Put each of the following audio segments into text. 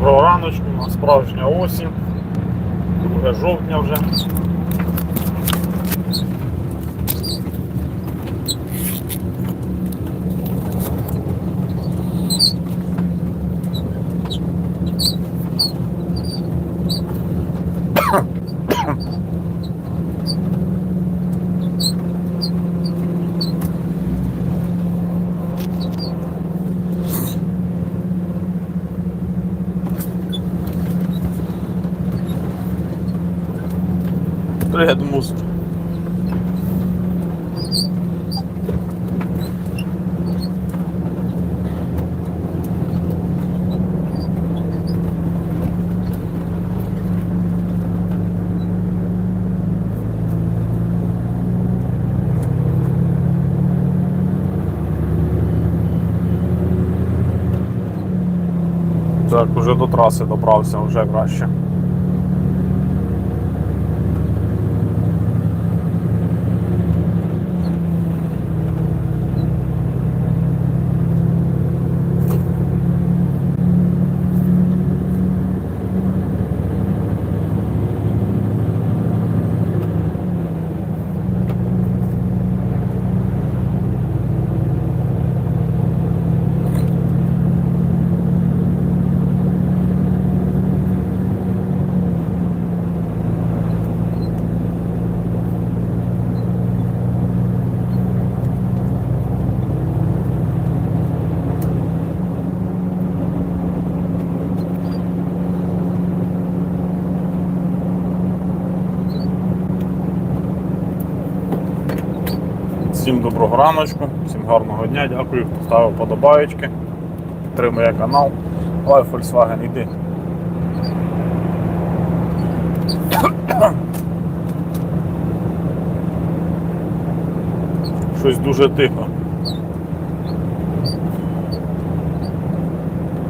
Доброго раночку, у нас справжня осінь. 2 жовтня вже. Привіт, муст. Так, уже до траси добрався, вже краще. Всім доброго раночку, всім гарного дня, дякую, хто ставив подобаєчки, підтримує канал. Давай, Volkswagen, іди. Щось дуже тихо.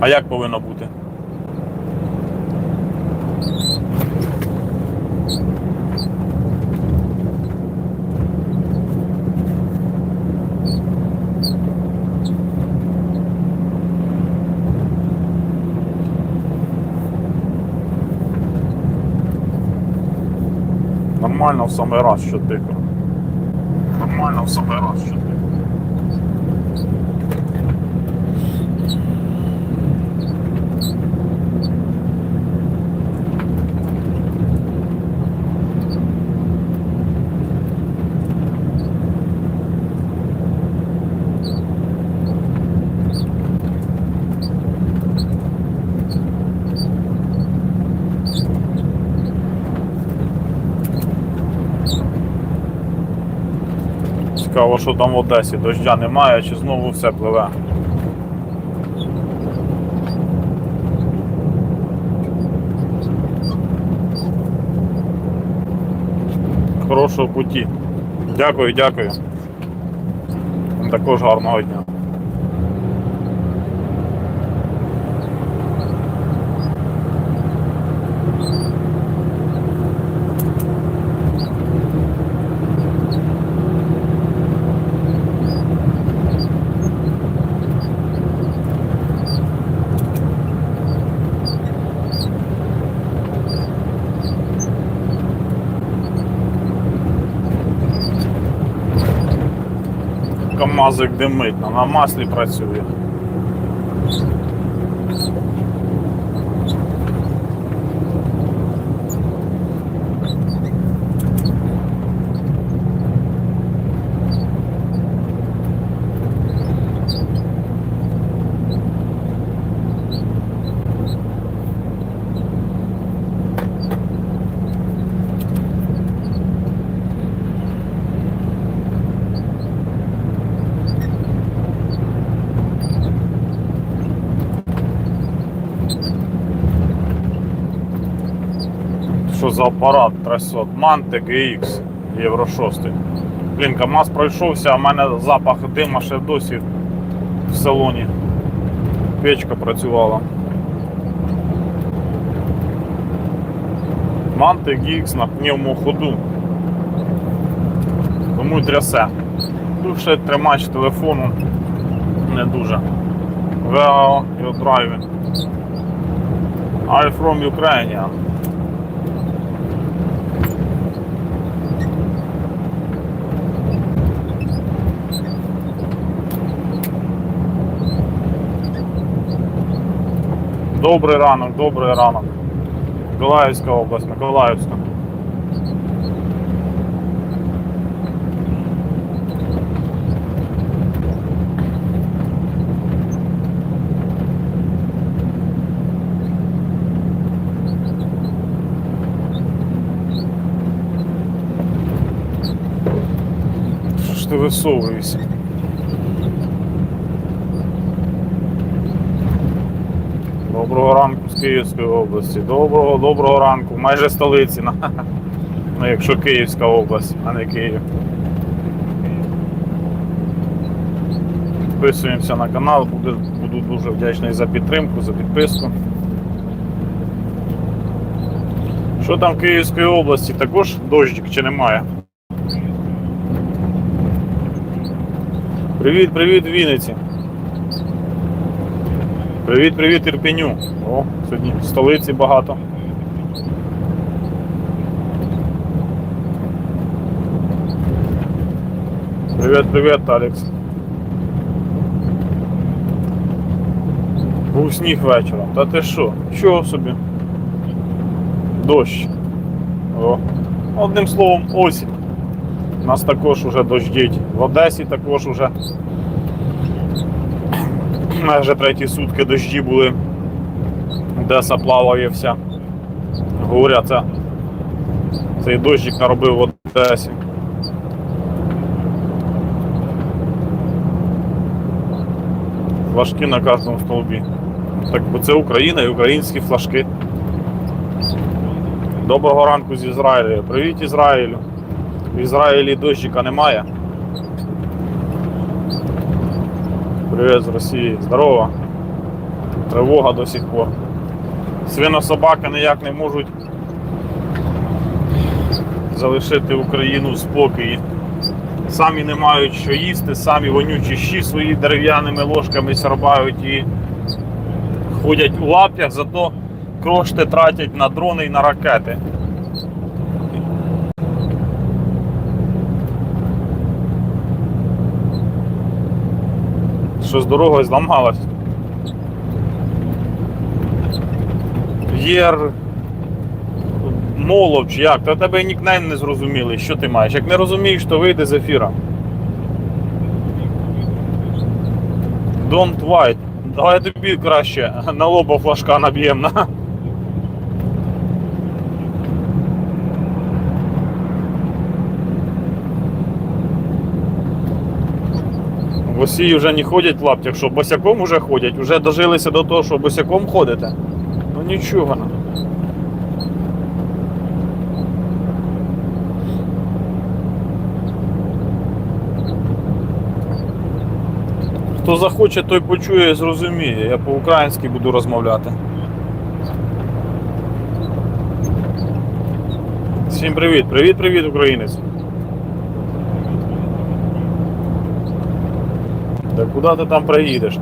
А як повинно бути? Нормально в самий раз, що тихо. Нормально в самий що тихо. Цікаво, що там в Одесі дождя немає, чи знову все пливе. Хорошого путі. Дякую, дякую. Також гарного дня. КАМАЗик димить, ну, на маслі працює. Апарат 300 Манти GX Євро 6. Блін, КАМАЗ пройшовся, а в мене запах дима ще досі в салоні. Печка працювала. Манти GX на пневмоходу. Тому трясе. Тут ще тримач телефону не дуже. VAO і драйвінг. I'm from Ukraine. Добрий ранок, добрий ранок. Миколаївська область, Миколаївська. Що ж ти висовуєшся? Доброго ранку з Київської області. Доброго, доброго ранку. Майже столиці. Ну, якщо Київська область, а не Київ. Підписуємося на канал, буду, буду дуже вдячний за підтримку, за підписку. Що там в Київської області? Також дощик чи немає? Привіт, привіт, Вінниці. Привіт, привіт, Ірпеню. О, сьогодні в столиці багато. Привіт, привіт, Алекс. Був сніг вечором. Та ти що? Чого собі? Дощ. О. Одним словом, осінь. У нас також уже дощить. В Одесі також уже майже треті сутки дощі були. Одеса плаває вся. Говорять, це цей дощик наробив в Одесі. Флажки на кожному столбі. Так, бо це Україна і українські флажки. Доброго ранку з Ізраїлю. Привіт Ізраїлю. В Ізраїлі дощика немає. Привіт з Росії. Здорово. Тривога до сих пор. Свинособаки ніяк не можуть залишити Україну в спокої. Самі не мають що їсти, самі вонючі щі свої дерев'яними ложками сарбають і ходять у лаптях, зато кошти тратять на дрони і на ракети. Що з дорогою зламалась. Єр. Молов чи як? Та тебе нікнейм не зрозумілий. Що ти маєш? Як не розумієш, то вийди з ефіра. Don't white. Давай тобі краще на лоба флажка наб'єм В вже не ходять в лаптях, що босяком вже ходять, вже дожилися до того, що босяком ходите. Ну нічого. Хто захоче, той почує і зрозуміє. Я по-українськи буду розмовляти. Всім привіт! Привіт-привіт, українець! Та куди ти там приїдеш?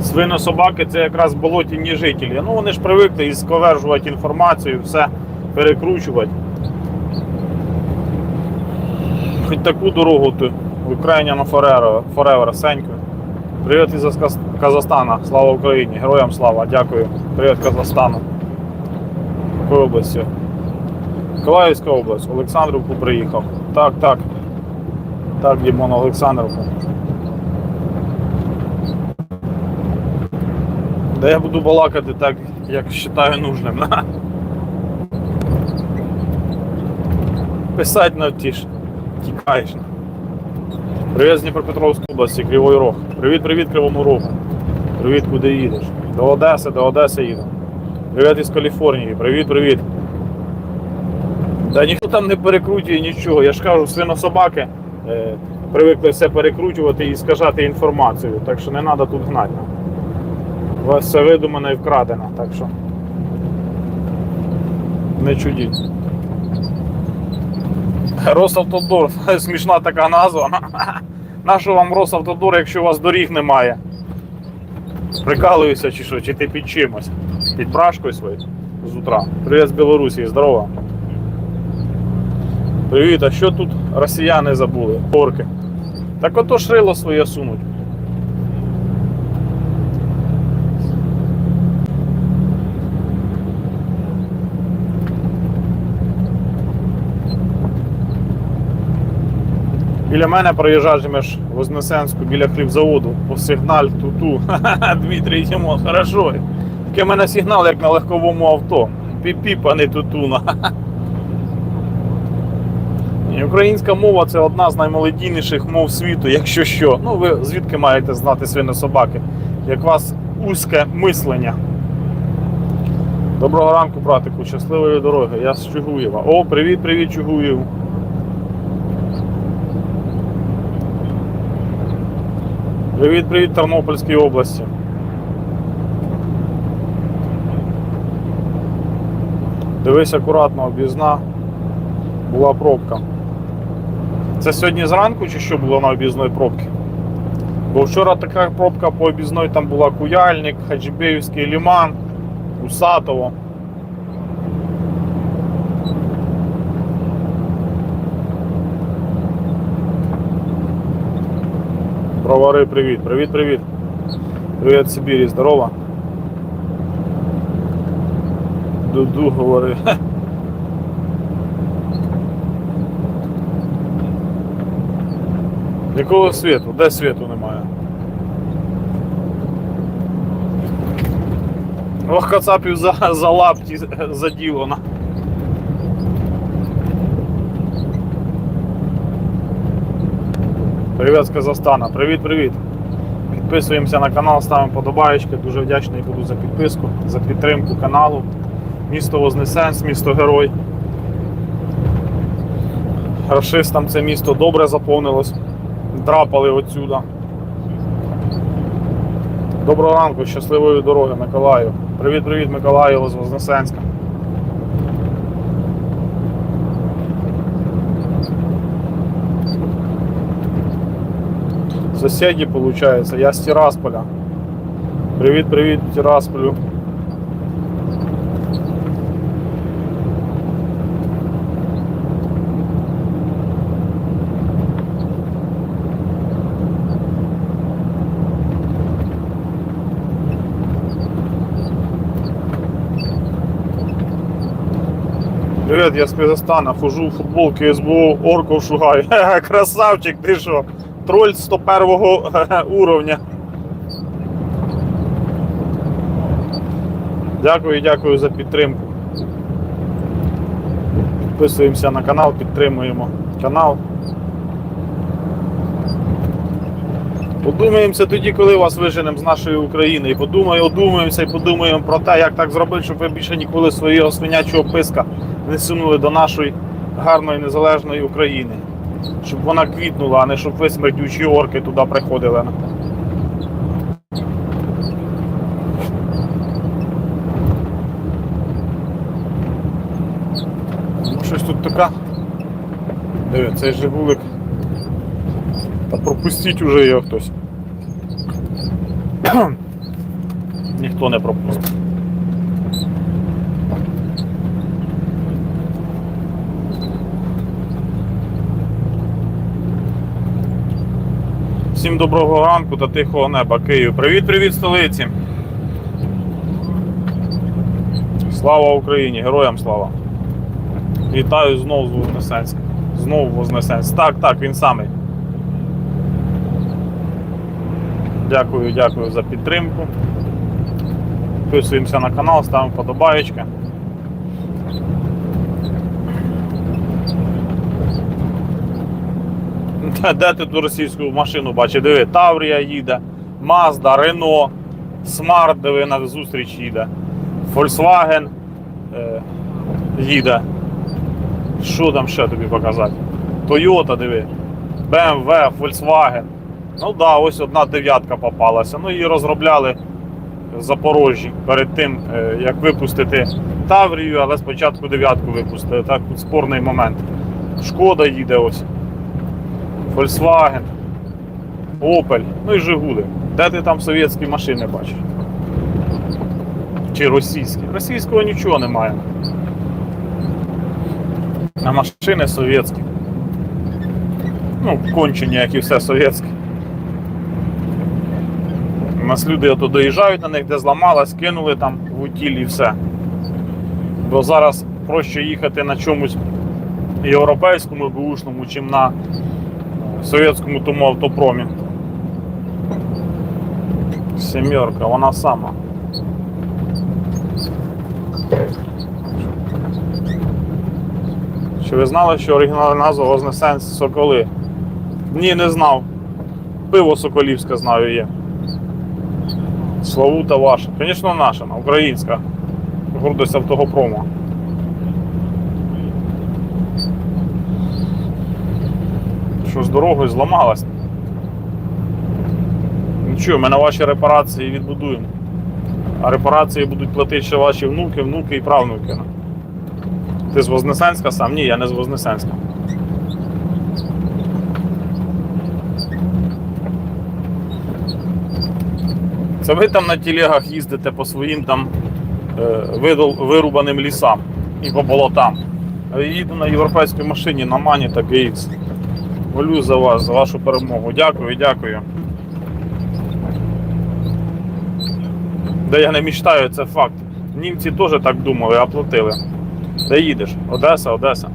Свинособаки це якраз болотні жителі. Ну вони ж привикли і сковержувати інформацію, все перекручувати. Хоч таку дорогу ти Україна Forever, Forever, Сенько. Привіт із Каз- Казахстана. Слава Україні! Героям слава! Дякую. Привіт Казахстану. Якої області? Миколаївська область. Олександрівку приїхав. Так, так. Так, Дімон, Олександрівку. Де я буду балакати так, як вважаю нужним. Писать на втіш. Тікаєш. Привіт з Дніпропетровської області, Кривий Рог. Привіт, привіт, Кривому Рогу. Привіт, куди їдеш? До Одеси, до Одеси їду. Привіт із Каліфорнії. Привіт, привіт. Та ніхто там не перекручує нічого. Я ж кажу, свинособаки е, привикли все перекручувати і скажати інформацію. Так що не треба тут гнати. Вас все видумано і вкрадено, так що не чудіть. Росавтодор, смішна така назва. Нащо вам Росавтодор, якщо у вас доріг немає? Прикалуюся чи що, чи ти під чимось? Під брашкою своєю з утра. Привіт з Білорусі, здорово. Привіт, а що тут росіяни забули? Орки. Так ото шрило своє сунуть. Біля мене проїжджатимеш Вознесенську біля хлібзаводу по сигналь ту-ту. Дмитрій йдемо, хорошо. Таке в мене сигнал, як на легковому авто. Піп-піп, а не тутуна. І Українська мова це одна з наймолодійніших мов світу, якщо що. Ну, ви звідки маєте знати свини собаки? Як вас узьке мислення. Доброго ранку, братику, щасливої дороги. Я з Чугуєва. О, привіт, привіт, Чугуєв. Привіт, привіт, Тернопільській області. Дивись акуратно, об'їзна. Була пробка. Це сьогодні зранку чи що було на об'їзної пробки? Бо вчора така пробка по об'їзної там була Куяльник, Хаджибеївський ліман, Усатово. Бровари, привіт, привіт, привіт. Сибірі, здорово. Дуду говори. Якого світу? Де світу немає? Ох, кацапів за, за лапті заділено. Привіт з Казахстана. Привіт, привіт. Підписуємося на канал, ставимо подобаєчки. Дуже вдячний буду за підписку, за підтримку каналу. Місто Вознесенськ, місто Герой. Рашистам це місто добре заповнилось. Драпали отсюда. Доброго ранку, щасливої дороги, Миколаю. Привіт-привіт, Миколаю з Вознесенська. Соседи, получается, я с Тирасполя. Привіт, Тирасполю. Привет, я с Казахстана, хожу в футболке СБУ, орков шугаю. Красавчик, ти що? Троль 101 уровня. Дякую, дякую за підтримку. Підписуємося на канал, підтримуємо канал. Подумаємося тоді, коли вас виженемо з нашої України. І подумаємо, одумаємося і подумаємо про те, як так зробити, щоб ви більше ніколи свого свинячого писка не сунули до нашої гарної незалежної України. Щоб вона квітнула, а не щоб ви смердючі орки туди приходили. Ну, щось тут така. Диви, цей Жигулик. Та пропустіть уже його хтось. Ніхто не пропустить. Всім доброго ранку та тихого неба, Київ. Привіт-привіт, столиці. Слава Україні, героям слава. Вітаю знову з Вознесенська. Знову Вознесенськ. Так, так, він самий. Дякую, дякую за підтримку. Підписуємося на канал, ставимо подобаєчки. Де, ти ту російську машину бачиш? Диви, Таврія їде, Mazda, Renault, Smart, диви на зустріч їде, Volkswagen е, їде. Що там ще тобі показати? Toyota, диви, BMW, Volkswagen. Ну так, да, ось одна дев'ятка попалася. Ну її розробляли в Запорожжі перед тим, е, як випустити Таврію, але спочатку дев'ятку випустили. Так, спорний момент. Шкода їде ось. Volkswagen, Opel, ну і Жигули. Де ти там совєтські машини бачиш? Чи російські? Російського нічого немає. А машини совєтські. Ну, кончені, як і все совєтське. У нас люди ото доїжджають на них, де зламалась, кинули там в утіль і все. Бо зараз проще їхати на чомусь європейському бушному, чим на совєтському тому автопромі. Сімерка, вона сама. Чи ви знали, що оригінальна назва Вознесенськ Соколи? Ні, не знав. Пиво Соколівське знаю є. Славута ваша. Звісно, наша, українська. Гордость автопрому. Що з дорогою зламалась? Нічого, ми на ваші репарації відбудуємо. А репарації будуть платити ще ваші внуки, внуки і правнуки. Ти з Вознесенська сам? Ні, я не з Вознесенська. Це ви там на телегах їздите по своїм там е, вирубаним лісам і по болотам. Я їду на європейській машині на Мані та GX. Молю за вас, за вашу перемогу. Дякую, дякую. Де я не мечтаю, це факт. Німці теж так думали, а платили. Де їдеш? Одеса, Одеса.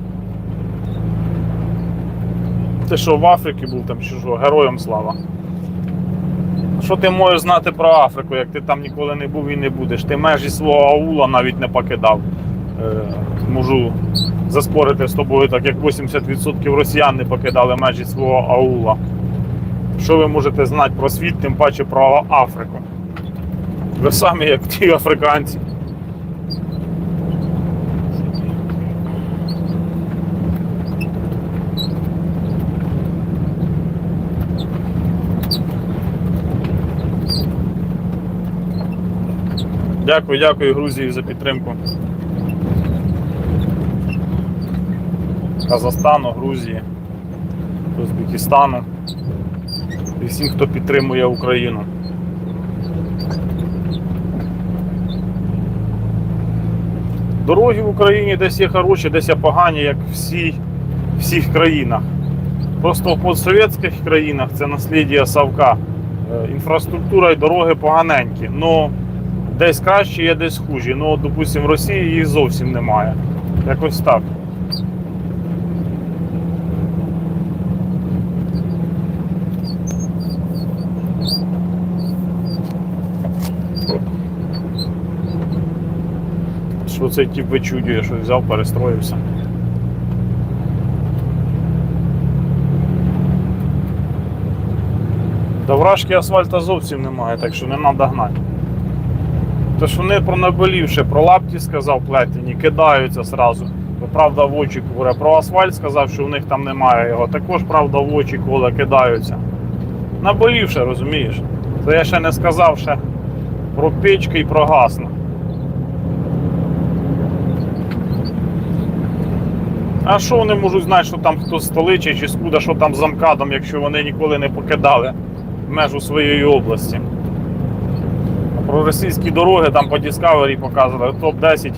Ти що в Африці був там чи? Героям слава. Що ти можеш знати про Африку, як ти там ніколи не був і не будеш? Ти межі свого аула навіть не покидав. Е, можу заспорити з тобою, так як 80% росіян не покидали межі свого аула. Що ви можете знати про світ, тим паче про Африку? Ви самі як ті африканці. Дякую, дякую Грузії за підтримку. Казахстану, Грузії, Узбекистану і всім, хто підтримує Україну. Дороги в Україні десь є хороші, десь є погані, як в всій, всіх країнах. Просто в постсовєтських країнах це наслідя Савка. Е, Інфраструктура і дороги поганенькі. Ну, десь краще є, десь хужі. Ну, допустимо, в Росії їх зовсім немає. Якось так. Що цей тип вичудює, що взяв, перестроївся. Та вражки асфальта зовсім немає, так що не треба гнати. Тож вони про наболівши, про лапті сказав плетені, кидаються зразу. Бо правда в очі куре. Про асфальт сказав, що в них там немає його. Також правда в очі коле кидаються. Наболівши, розумієш? Це я ще не сказав ще про печки і про газ. А що вони можуть знати, що там хто з чи скуда, що там з замкадом, якщо вони ніколи не покидали межу своєї області? Про російські дороги там по Discovery показували топ-10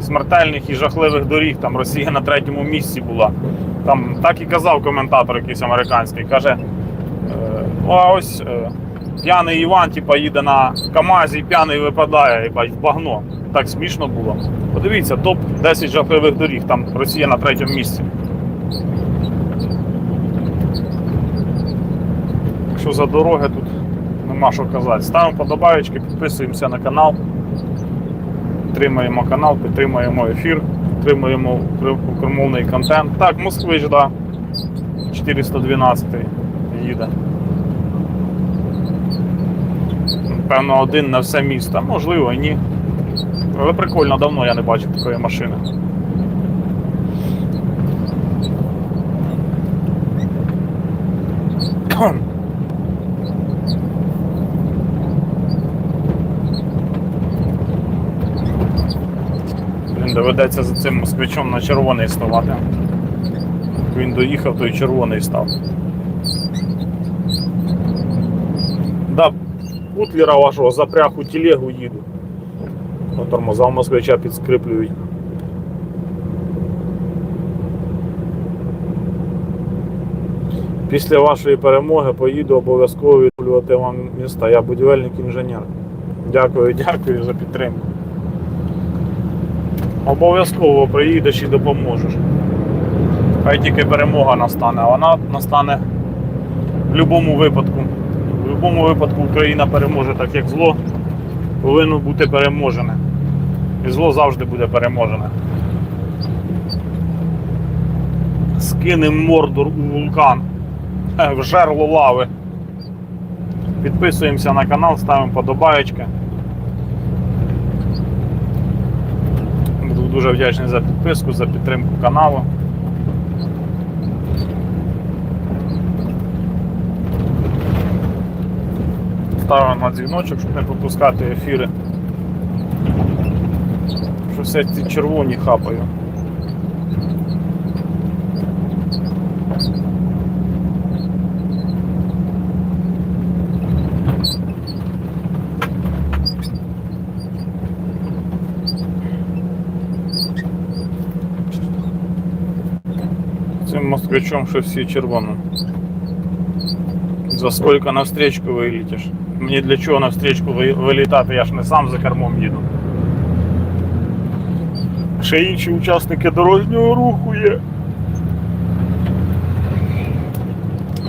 смертельних і жахливих доріг. Там Росія на третьому місці була. Там так і казав коментатор якийсь американський. Каже, е, а ось е, п'яний Іван типа, їде на КАМАЗі, п'яний випадає їбать, в багно. Так смішно було. Подивіться, топ 10 жахливих доріг, там Росія на третьому місці. Що за дороги тут нема що казати. Ставимо подобаєчки, підписуємося на канал. Підтримуємо канал, підтримуємо ефір, підтримуємо укрмовний контент. Так, Москвич, да. 412 їде. Певно, один на все місто. Можливо, ні. Але прикольно, давно я не бачив такої машини. Блін, доведеться за цим москвичом на червоний ставати. Він доїхав, той червоний став. Да, Путлера вашого запряг у телегу їду. По тормозам москвича підскриплюють. Після вашої перемоги поїду обов'язково відбудувати вам міста. Я будівельник інженер. Дякую, дякую за підтримку. Обов'язково приїдеш і допоможеш. Хай тільки перемога настане, вона настане в будь-якому випадку. В будь-якому випадку Україна переможе, так як зло повинно бути переможене. І зло завжди буде переможене. Скинем мордор у вулкан в жерло лави. Підписуємося на канал, ставимо подобаєчки. Буду дуже вдячний за підписку, за підтримку каналу. Ставимо на дзвіночок, щоб не пропускати ефіри. Все ці червоні хапаю. Цим москвичом що всі червоно. За сколько на встречку вилітиш? Мені для чого на встречку вилітати? Я ж не сам за кермом їду. Ще інші учасники дорожнього руху є.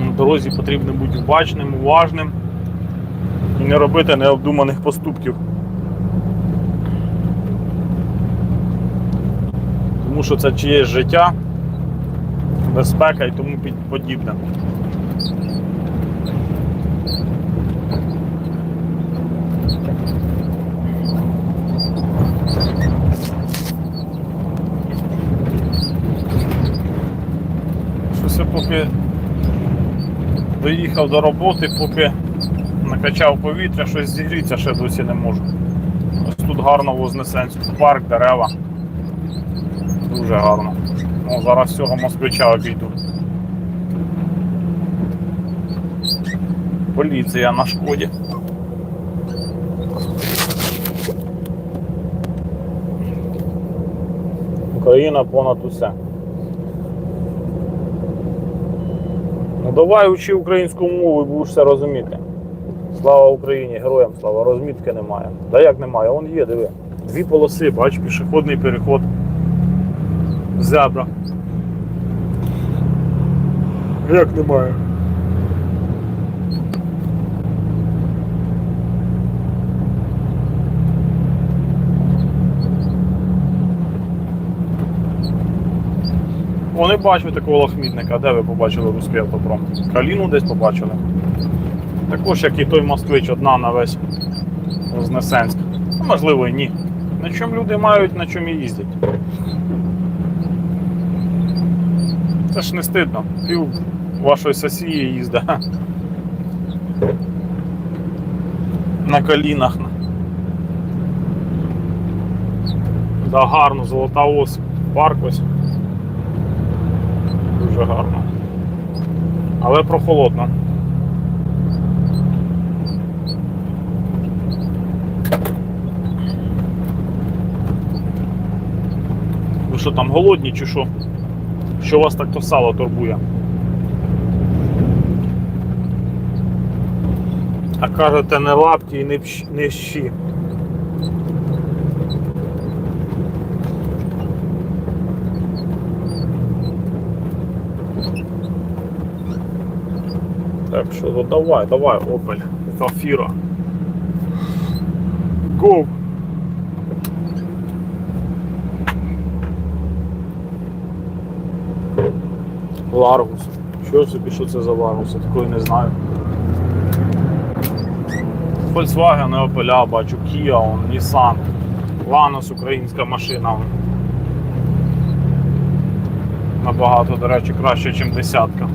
На дорозі потрібно бути обачним, уважним і не робити необдуманих поступків. Тому що це чиєсь життя, безпека і тому подібне. Щось я поки доїхав до роботи, поки накачав повітря, щось зігрітися ще досі не можу. Ось тут гарно Вознесенську, парк, дерева. Дуже гарно. Ну, зараз цього москвича обійду. Поліція на шкоді. Україна понад усе. Давай учи українську мову і будеш все розуміти. Слава Україні, героям слава, розмітки немає. Да як немає? Он є, диви. Дві полоси, бач, пішохідний переход. Зябра. Як немає? О, не бачу такого лахмітника. Де ви побачили русський автопром? Каліну десь побачили. Також, як і той москвич, одна на весь Вознесенськ. Ну, можливо, і ні. На чому люди мають, на чому і їздять. Це ж не стидно. Пів вашої сосії їзда. На колінах. Да, гарно, золота ось, парк ось. Дуже гарно. Але прохолодно. Ви що там голодні чи що? Що вас так то сало турбує? А кажете, не лапті і не, щі. Так що ну, давай, давай, Opel Zafira. Go! Ларгус. Що собі, що це за Ларгус? Я такої не знаю. Volkswagen, Opel, бачу, Kia, он, Nissan, Lanos, українська машина. Набагато, до речі, краще, ніж десятка.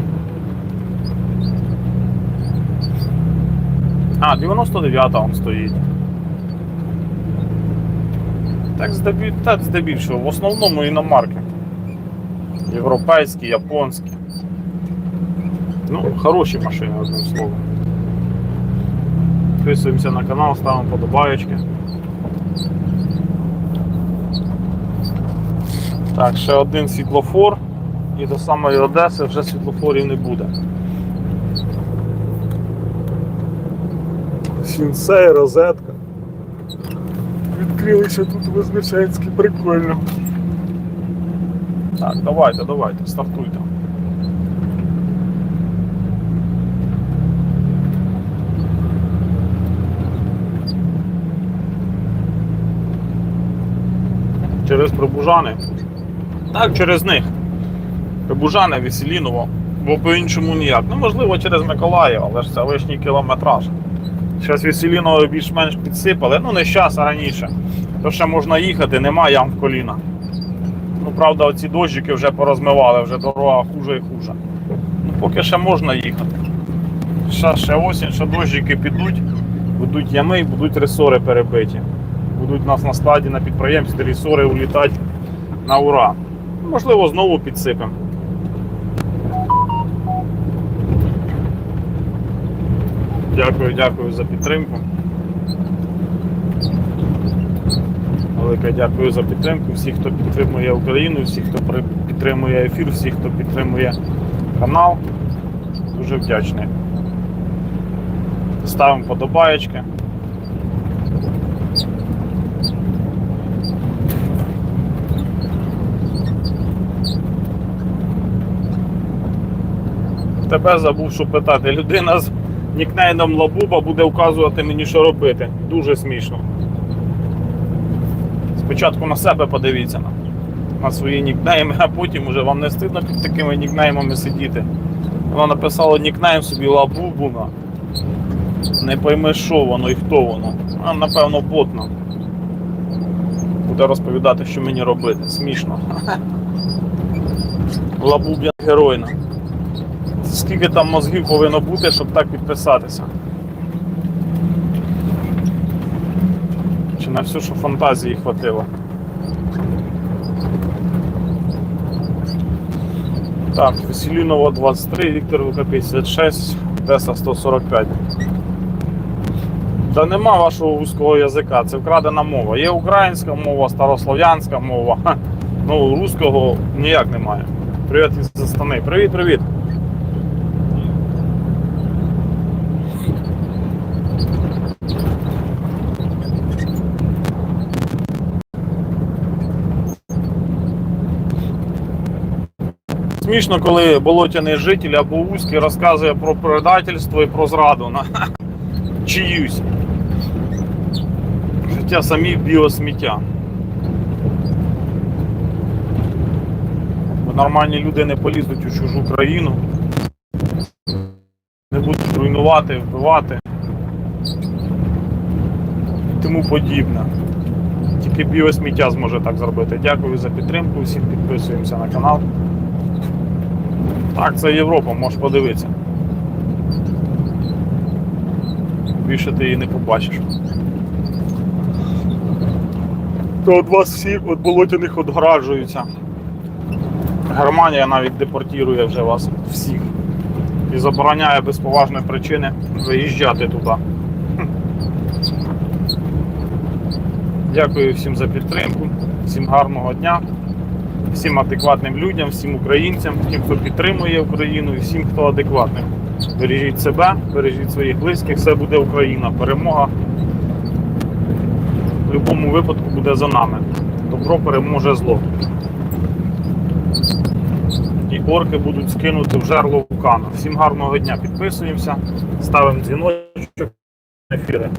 А, 99-та он стоїть. Так здебіль, так здебільшого, в основному іномарки. Європейські, японські. Ну, хороші машини, одним словом. Підписуємося на канал, ставимо подобаєчки. Так, ще один світлофор і до самої Одеси вже світлофорів не буде. Сінсей, розетка. Відкрилися тут у Вознесенській, прикольно. Так, давайте, давайте, стартуйте. Через Прибужани. Так, через них. Прибужани, Веселіново, бо по-іншому ніяк. Ну, можливо, через Миколаїв, але ж це лишній кілометраж. Зараз Веселіново більш-менш підсипали, ну не зараз, а раніше. То ще можна їхати, нема ям в коліна. Ну, правда, оці дощики вже порозмивали, вже дорога хуже і хуже. Ну, поки ще можна їхати. Ще, ще осінь, ще дощики підуть, будуть ями і будуть ресори перебиті. Будуть у нас на складі на підприємстві ресори улітати на ура. Можливо, знову підсипемо. Дякую, дякую за підтримку. Велике дякую за підтримку. Всіх, хто підтримує Україну, всіх, хто підтримує ефір, всіх, хто підтримує канал. Дуже вдячний. Ставимо подобаєчки. Тебе забув, що питати. Людина з нікнеймом Лабуба буде вказувати мені, що робити. Дуже смішно. Спочатку на себе подивіться на, на свої нікнейми, а потім уже вам не стидно під такими нікнеймами сидіти. Воно написало нікнейм собі Лабубуна. Не пойми, що воно і хто воно. А напевно ботно. Буде розповідати, що мені робити. Смішно. Лабуб'я геройна. Скільки там мозгів повинно бути, щоб так підписатися? Чи на все, що фантазії хватило? Так, Веселінова 23, Віктор ВК 56, Деса 145. Та нема вашого вузького язика, це вкрадена мова. Є українська мова, старослов'янська мова. Ну, руського ніяк немає. Привіт із Астани. Привіт, Смішно, коли болотяний житель або узький розказує про предательство і про зраду на чиюсь. Життя самі біосміття. Нормальні люди не полізуть у чужу країну, не будуть руйнувати, вбивати і тому подібне. Тільки біосміття зможе так зробити. Дякую за підтримку, всім підписуємося на канал. Так, це Європа, можеш подивитися. Більше ти її не побачиш. То від вас всі від болотяних відгораджуються. Германія навіть депортує вже вас всіх і забороняє без поважної причини виїжджати туди. Дякую всім за підтримку, всім гарного дня всім адекватним людям, всім українцям, всім, хто підтримує Україну і всім, хто адекватний. Бережіть себе, бережіть своїх близьких, все буде Україна. Перемога в будь-якому випадку буде за нами. Добро переможе зло. І орки будуть скинути в жерло вулкану. Всім гарного дня. Підписуємося, ставимо дзвіночок ефіри.